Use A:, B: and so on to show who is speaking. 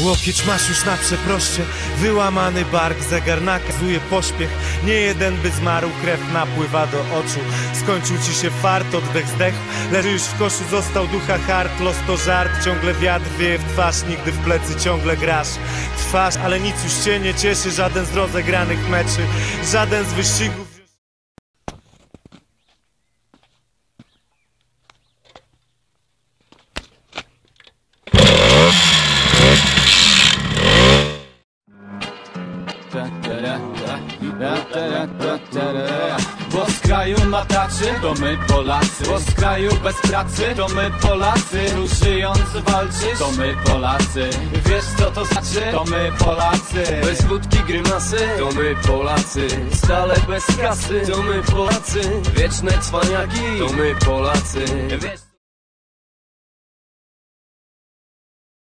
A: Łokieć masz już na przeproście Wyłamany bark, zegar nakazuje pośpiech Nie jeden by zmarł, krew napływa do oczu. Skończył ci się fart, oddech zdechł Leżysz w koszu, został ducha hart. Los to żart, ciągle wiatr wieje w twarz. Nigdy w plecy ciągle grasz. Twarz, ale nic już cię nie cieszy. Żaden z rozegranych meczy Żaden z wyścigów
B: Bo z kraju mataczy to my Polacy. Bo z kraju bez pracy to my Polacy. Tu żyjąc walczysz to my Polacy. Wiesz co to znaczy? To my Polacy.
C: Bez wódki grymasy, to my Polacy. Stale bez kasy, to my Polacy. Wieczne cwaniaki, to my Polacy.
B: Wiesz